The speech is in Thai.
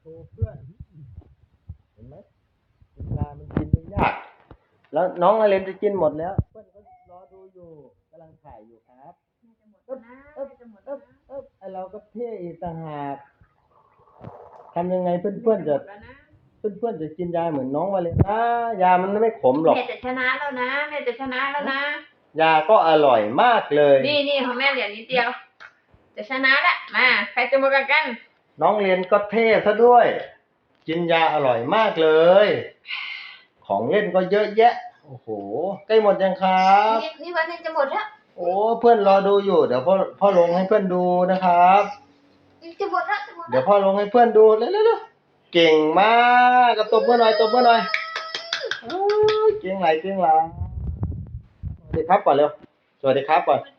โชว์เพื่อน เห็นไหมกินยามันกินไม่ยาก แล้วน้องอาเลนจะกินหมดแล้ว เพื่อนก็รอดูอยู่กำลังถ่ายอยู่ครับจะหมดนะจะหมดเอ๊นะบเอ๊บไอเราก็เท่อีกต่างหากทำยังไงเพื่อนๆจะแล้วนะเพื่อนๆจะกินยาเหมือนน้องวาเลนนะยามันไม่ขมหรอกแม่จะชนะแล้วนะแม่จะชนะแล้วนะ ยาก็อร่อยมากเลย นี่นี่ของแม่เหรียญนิดเดียว จะชนะละมา ใครจะมากันกัน น้องเรียนก็เท่ซะด้วย กินยาอร่อยมากเลย ของเล่นก็เยอะแยะ โอ้โห ใกล้หมดยังครับ นี่นี่วันนี้จะหมดแล้วโอ้เพื่อนรอดูอยู่ เดี๋ยวพ่อพ่อลงให้เพื่อนดูนะครับจะหมดแล้วจะหมดเดี๋ยวพ่อลงให้เพื่อนดูเร็วๆๆเก่งมากกระตบเพื่อนหน่อยตบเพื่อนหน่อยอ้าวเก่งไหลเก่งไหลสวัสดีครับก่อนเร็วสวัสดีครับก่อนครับ